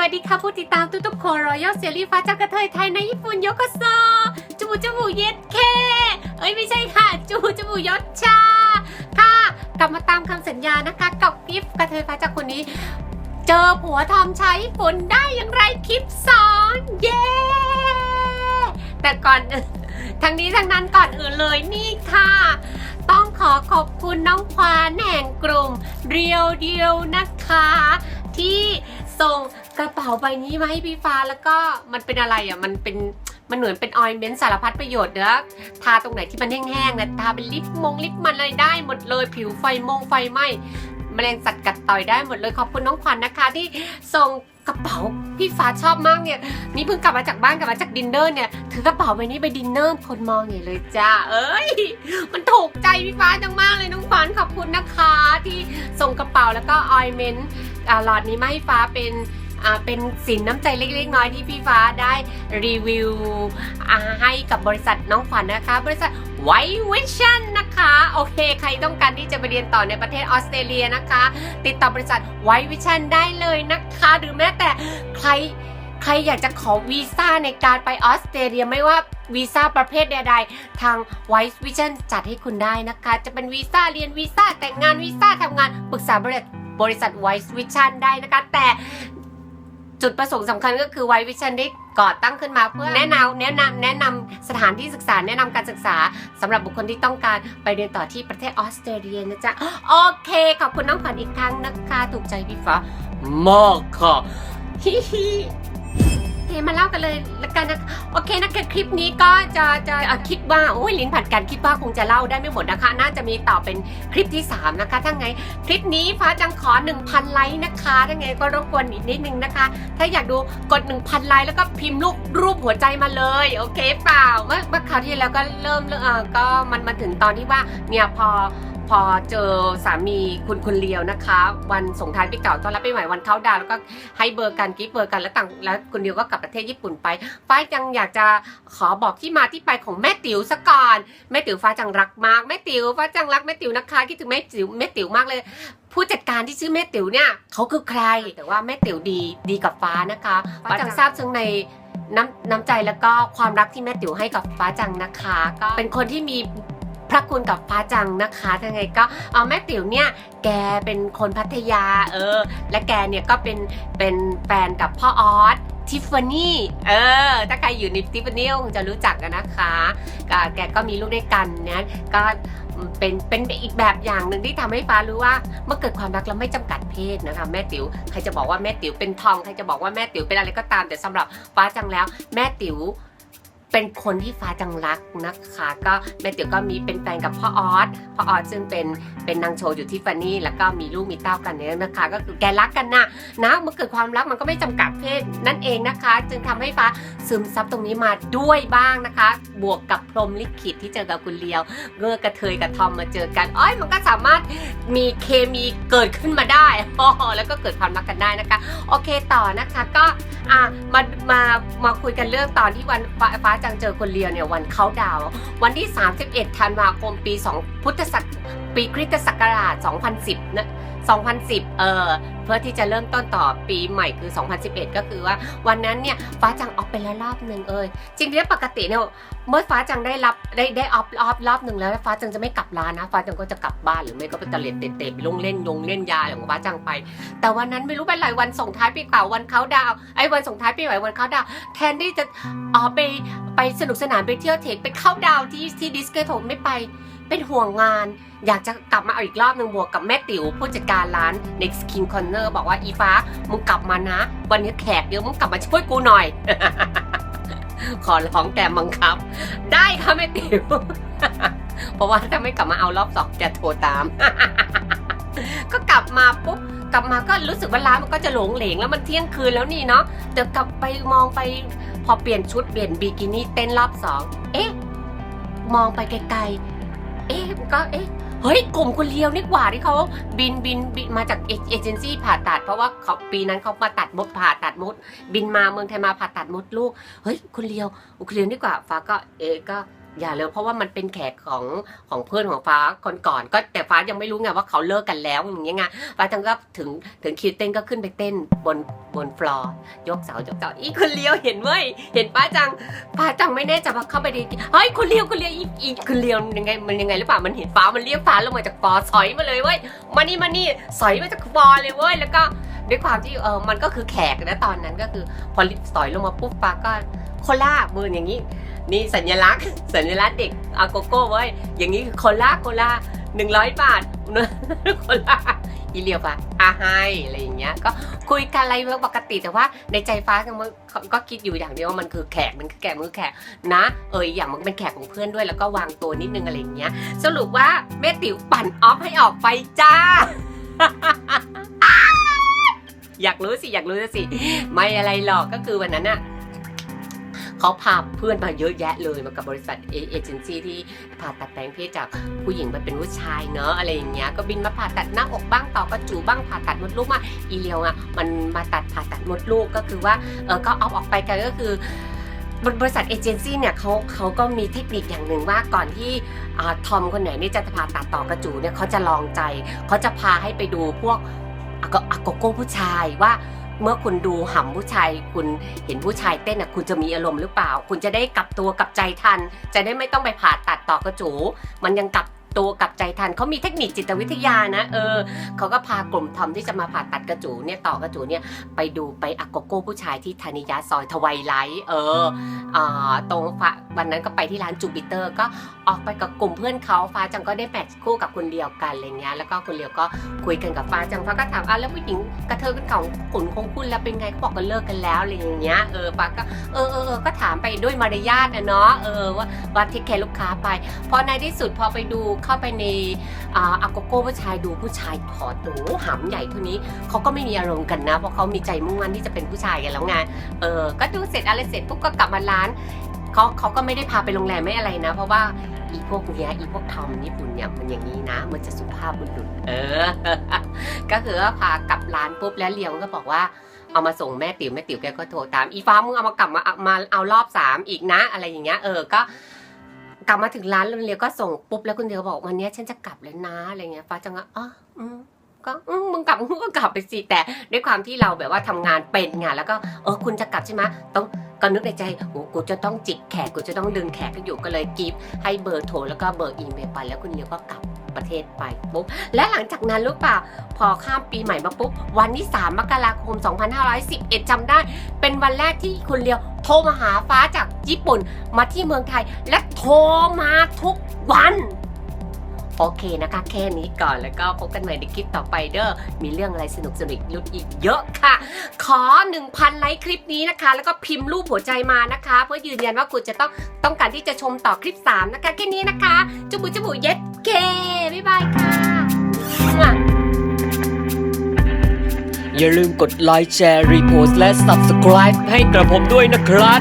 วัสดีค่ะผู้ติดตามทุกๆคนรอยัลเซรีฟ้าเจ้ากระเทยไทยในญี่ปุ่นยกโซจูบจูบูเย็ดเค เอ้ยไม่ใช่ค่ะ จูบจูบูยศชา ค่ะ กลับมาตามคำสัญญานะคะ กับกิฟต์กระเทยฟ้าจากคนนี้ เจอผัวทอมชาวญี่ปุ่นได้อย่างไรคลิปสอนเย้แต่ก่อนอื่นทั้งนี้ทั้งนั้นก่อนอื่นเลยนี่ค่ะ ต้องขอขอบคุณน้องควานแห่งกลุ่ม เรียวเดียวนะคะ ที่ ส่งกระเป๋าใบนี้มาให้พี่ฟ้าแล้วก็มันเป็นอะไรอะมันเป็นมันเหมือนเป็นออยเมนต์สารพัดประโยชน์เนอะทาตรงไหนที่มันแห้งๆนะทาเป็นลิปมงลิปมันอะไรได้หมดเลยผิวไฟมงไฟไหมแมลงสัตว์กัดต่อยได้หมดเลยขอบคุณน้องขวัญนะคะ ที่ส่งกระเป๋าพี่ฟ้าชอบมากเนี่ยนี่เพิ่งกลับมาจากบ้านกลับมาจากดินเนอร์เนี่ยถือกระเป๋าใบนี้ไปดินเนอร์คนมองใหญ่เลยจ้าเอ้ย มันถูกใจพี่ฟ้าจังมากเลยน้องฟ้านขอบคุณนะคะ ที่ส่งกระเป๋าแล้วก็ออยเมนต์ หลอดนี้มาให้ฟ้าเป็นเป็นสินน้ำใจเล็กๆ น้อยที่พี่ฟ้าได้รีวิวให้กับบริษัทน้องขวัญนะคะ บริษัทไววิชั่นนะคะ โอเค ใครต้องการที่จะไปเรียนต่อในประเทศออสเตรเลียนะคะ ติดต่อบริษัทไววิชั่นได้เลยนะคะ หรือแม้แต่ใครใครอยากจะขอวีซ่าในการไปออสเตรเลียไม่ว่าวีซ่าประเภทใดๆ ทาง Wise Vision จัดให้คุณได้นะคะ จะเป็นวีซ่าเรียนวีซ่าแต่งงานวีซ่าทำงานปรึกษาบริษัท บริษัท Wise Vision ได้นะคะ แต่จุดประสงค์สำคัญก็คือ Wise Vision ได้ก่อตั้งขึ้นมาเพื่อแนะนำแนะนำแนะนำสถานที่ศึกษาแนะนำการศึกษาสำหรับบุคคลที่ต้องการไปเรียนต่อที่ประเทศออสเตรเลียนะจ๊ะ โอเค ขอบคุณน้องขวัญอีกครั้งนะคะ ถูกใจพี่ฟ้ามากค่ะฮิฮิ เคมาเล่ากันเลยละกันนะโอเคนะคะคลิปนี้ก็จะจะอะคิดว่าโอ้ยลิ้นผัดกันคิดว่าคงจะเล่าได้ไม่หมดนะคะ น่าจะมีต่อเป็นคลิปที่ 3 นะคะ ถ้าไงคลิปนี้ฟ้าจังขอ 1,000 ไลค์นะคะ ถ้าไงก็รบกวนอีกนิดนึงนะคะ ถ้าอยากดูกด 1,000 ไลค์แล้วก็พิมพ์รูปรูปหัวใจมาเลย โอเคเปล่าเมื่อเมื่อคราวที่แล้วก็เริ่มเอ่อก็มันมาถึงตอนที่ว่าเนี่ยพอ พอเจอสามีคุณคุณเลียวนะคะ วันส่งท้ายปีเก่าต้อนรับปีใหม่วันเข้าดาวแล้วก็ให้เบอร์กันกิฟเบอร์กันแล้วต่างแล้วคุณเลียวก็กลับประเทศญี่ปุ่นไป ฟ้าจังอยากจะขอบอกที่มาที่ไปของแม่ติ๋วซะก่อนแม่ติ๋วฟ้าจังรักมากแม่ติ๋วฟ้าจังรักแม่ติ๋วนะคะคิดถึงแม่ติ๋วแม่ติ๋วมากเลยผู้จัดการที่ชื่อแม่ติ๋วเนี่ยเขาคือใคร แต่ว่าแม่ติ๋วดีดีกับฟ้านะคะฟ้าจังทราบซึ้งในน้ำน้ำใจแล้วก็ความรักที่แม่ติ๋วให้กับฟ้าจังนะคะ ก็เป็นคนที่มี พระคุณกับฟ้าจังนะคะยังไงก็เอาแม่ติ๋วเนี่ยแกเป็นคนพัทยาเออ และแกเนี่ยก็เป็นเป็นแฟนกับพ่อออสทิฟฟานี่ เออ ถ้าใครอยู่ในทิฟฟานี่คงจะรู้จักกันนะคะกแกก็มีลูกด้วยกันเนี่ยก็เป็นเป็นอีกแบบอย่างหนึ่งที่ทำให้ฟ้ารู้ว่าเมื่อเกิดความรักแล้วไม่จำกัดเพศนะคะแม่ติ๋วใครจะบอกว่าแม่ติ๋วเป็นทองใครจะบอกว่าแม่ติ๋วเป็นอะไรก็ตามแต่สำหรับฟ้าจังแล้ว แม่ติ๋ว เป็นคนที่ฟ้าจังรักนะคะ ก็แม่ติ๋วก็มีเป็นแฟนกับพ่อออสพ่อออสซึ่งเป็นเป็นนางโชว์อยู่ที่ฟานี่แล้วก็มีลูกมีเต้ากันเนี่ยนะคะ ก็คือแกรักกันนะนะเมื่อเกิดความรักมันก็ไม่จำกัดเพศนั่นเองนะคะ จึงทำให้ฟ้าซึมซับตรงนี้มาด้วยบ้างนะคะ บวกกับพรมลิขิตที่เจอกับคุณเลียวเมื่อกระเทยกับทอมมาเจอกันอ้อยมันก็สามารถมีเคมีเกิดขึ้นมาได้อ๋อแล้วก็เกิดความรักกันได้นะคะ โอเคต่อนะคะก็อะมามามาคุยกันเรื่องตอนที่วันฟ้าจังเจอคนเลียวเนี่ยวันเขาดาววันที่ 31 ธันวาคมปี 2 พุทธศัก ปีคริสตศักราช 2010นะ2010 เออเพื่อที่จะเริ่มต้นต่อปีใหม่คือ 2011 ก็คือว่าวันนั้นเนี่ยฟ้าจังออกไปแล้วรอบหนึ่งเอยจริงๆแล้วปกติเนี่ยเมื่อฟ้าจังได้รับได้ได้ออฟออฟรอบหนึ่งแล้วฟ้าจังจะไม่กลับร้านนะฟ้าจังก็จะกลับบ้านหรือไม่ก็ไปตะเล็ดเตะๆไปลงเล่นยงเล่นยาอะไรของฟ้าจังไป แต่วันนั้นไม่รู้เป็นไรวันส่งท้ายปีเก่าวันเขาดาวไอ้วันส่งท้ายปีใหม่วันเขาดาวแทนที่จะออกไปไปสนุกสนานไปเที่ยวเทคไปเข้าดาวที่ที่ดิสเกโทไม่ไป เป็นห่วงงาน อยากจะกลับมาเอาอีกรอบหนึ่งบวกกับแม่ติ๋วผู้จัดการร้าน Next King Corner บอกว่าอีฟ้ามึงกลับมานะ วันนี้แขกเยอะมึงกลับมาช่วยกูหน่อย ขอร้องแกบังคับ ได้ค่ะแม่ติ๋วเพราะว่าถ้าไม่กลับมาเอารอบสองจะโทรตาม ก็กลับมาปุ๊บกลับมาก็รู้สึกว่าร้านมันก็จะหลงเหลงแล้วมันเที่ยงคืนแล้วนี่เนาะเดี๋ยวกลับไปมองไปพอเปลี่ยนชุดเปลี่ยนบิกินี่เต้นรอบสองเอ๊ะ มองไปไกลๆ เอ๊ะก็เอ๊ะเฮ้ยกลุ่มคนเลียวนี่กว่าที่เขาบินบินบินมาจากเอเจนซี่ผ่าตัด เพราะว่าเขาปีนั้นเขามาตัดมดผ่าตัดมด บินมาเมืองไทยมาผ่าตัดมดลูกเฮ้ยคนเลียวคุณเลียวนี่กว่าฟ้าก็เอะก็ อย่าเลยเพราะว่ามันเป็นแขกของของเพื่อนของฟ้าคนก่อนก็แต่ฟ้ายังไม่รู้ไงว่าเขาเลิกกันแล้วอย่างเงี้ยไงฟ้าจังก็ถึงถึงคิวเต้นก็ขึ้นไปเต้นบนบนฟลอร์ยกเสายกเสาอีคนเลี้ยวเห็นเว้ยเห็นป้าจังป้าจังไม่แน่ใจว่าเข้าไปดีเฮ้ยคนเลี้ยวคนเลี้ยวอีอีคนเลี้ยวยังไงมันยังไงหรือเปล่ามันเห็นฟ้ามันเรียกฟ้าลงมาจากฟลอร์สอยมาเลยเว้ยมานี่มานี่สอยมาจากฟลอร์เลยเว้ยแล้วก็ด้วยความที่เออมันก็คือแขกนะตอนนั้นก็คือพอสอยลงมาปุ๊บฟ้าก็โคล่ามืออย่างนี้ นี่สัญลักษณ์ สัญลักษณ์เด็กอาโกโก้เว้ยอย่างนี้คือโคลาโคล่าหนึ่งร้อยบาทนอะโคลาอีเลียวปะอาให้อะไรอย่างเงี้ย ก็คุยกันอะไรปกติแต่ว่าในใจฟ้าก็มันก็คิดอยู่อย่างเดียวว่ามันคือแขกมันคือแขกมือแขกนะ เอออย่างมันเป็นแขกของเพื่อนด้วยแล้วก็วางตัวนิดนึงอะไรอย่างเงี้ย สรุปว่าแม่ติ๋วปั่นออฟให้ออกไปจ้าอยากรู้สิ อยากรู้สิ ไม่อะไรหรอกก็คือวันนั้นอะ เขาพาเพื่อนมาเยอะแยะเลยมากับบริษัทเอเจนซี่ที่ผ่าตัดแปลงเพศจากผู้หญิงมาเป็นผู้ชายเนอะอะไรอย่างเงี้ยก็บินมาผ่าตัดหน้าอกบ้างต่อกระจูบ้างผ่าตัดมดลูกมาอีเลียวอะมันมาตัดผ่าตัดมดลูกก็คือว่าเออก็เอาออกไปกันก็คือบริษัทเอเจนซี่เนี่ยเขาเขาก็มีเทคนิคอย่างหนึ่งว่าก่อนที่ทอมคนไหนนี่จะผ่าตัดต่อกระจูเนี่ยเขาจะลองใจเขาจะพาให้ไปดูพวกอากอากโกโก้ผู้ชายว่า เมื่อคุณดูหำผู้ชายคุณเห็นผู้ชายเต้นอะคุณจะมีอารมณ์หรือเปล่า คุณจะได้กลับตัวกลับใจทัน จะได้ไม่ต้องไปผ่าตัดต่อกระจู มันยังกลับ ตัวกลับใจทันเขามีเทคนิคจิตวิทยานะ เออเขาก็พากลุ่มทอมที่จะมาผ่าตัดกระจูเนี่ยต่อกระจูเนี่ยไปดูไปอาโกโก้ผู้ชายที่ธนิยะซอยทวายไลท์เอออ่าตรงฟ้าวันนั้นก็ไปที่ร้านจูปิเตอร์ก็ออกไปกับกลุ่มเพื่อนเขาฟ้าจังก็ได้แมทช์คู่กับคนเดียวกันอะไรเงี้ยแล้วก็คนเดียวก็คุยกันกับฟ้าจังฟ้าก็ถามอะแล้วผู้หญิงกระเทยกันของกลุ่มของคุณแล้วเป็นไงเขาบอกกันเลิกกันแล้วอะไรอย่างเงี้ยเออฟ้าก็เออเออเออก็ถามไปด้วยมารยาทนะเนาะเออว่าว่าเทคแคร์ลูกค้าไป พอในที่สุดพอไปดูเข้าไปในอาอาโกโก้ผู้ชายดูผู้ชายถอดโอ้โหำใหญ่เท่านี้เขาก็ไม่มีอารมณ์กันนะ เพราะเขามีใจมุ่งมั่นที่จะเป็นผู้ชายกันแล้วไงเออก็ดูเสร็จอะไรเสร็จปุ๊บก็กลับมาร้านเขาเขาก็ไม่ได้พาไปโรงแรมไม่อะไรนะ เพราะว่าอีพวกเนี้ยอีพวกทอมญี่ปุ่นเนี่ยมันอย่างนี้นะ มันจะสุภาพบุรุษเออ ก็คือว่าพากลับร้านปุ๊บแล้วเลียวก็บอกว่าเอามาส่งแม่ติ๋วแม่ติ๋วแกก็โทรตามอีฟ้ามึงเอามากลับมาเอามาเอารอบสามอีกนะ อะไรอย่างเงี้ยเออก็ กลับมาถึงร้านแล้วเลียวก็ส่งปุ๊บแล้วคุณเดียวบอกวันนี้ฉันจะกลับแล้วนะอะไรเงี้ยฟ้าจังก็อ๋ออืมก็อืมมึงกลับมึงก็กลับไปสิแต่ด้วยความที่เราแบบว่าทำงานเป็นไงแล้วก็เออคุณจะกลับใช่ไหมต้องก็นึกในใจโอ้กูจะต้องจิกแขกกูจะต้องดึงแขกให้อยู่ก็เลยกิฟให้เบอร์โทรแล้วก็เบอร์อีเมลไปแล้วคุณเลียวก็กลับ ประเทศไปปุ๊บและหลังจากนั้นรู้เปล่าพอข้ามปีใหม่มาปุ๊บวันที่ 3 มกราคม 2511จำได้ เป็นวันแรกที่คุณเลียวโทรมาหาฟ้าจากญี่ปุ่นมาที่เมืองไทย และโทรมาทุกวันโอเคนะคะ แค่นี้ก่อนแล้วก็พบกันใหม่ในคลิปต่อไปเด้อมีเรื่องอะไรสนุกสนุกลุ้นอีกเยอะค่ะ ขอ 1,000 ไลค์คลิปนี้นะคะ แล้วก็พิมพ์รูปหัวใจมานะคะ เพื่อยืนยันว่าคุณจะต้องต้องการที่จะชมต่อคลิป 3 นะคะ แค่นี้นะคะ จุบุจุบุเย็ด เค บ๊ายบายค่ะ อย่าลืมกดไลค์แชร์ รีโพสต์และ Subscribe ให้กระผมด้วยนะครับ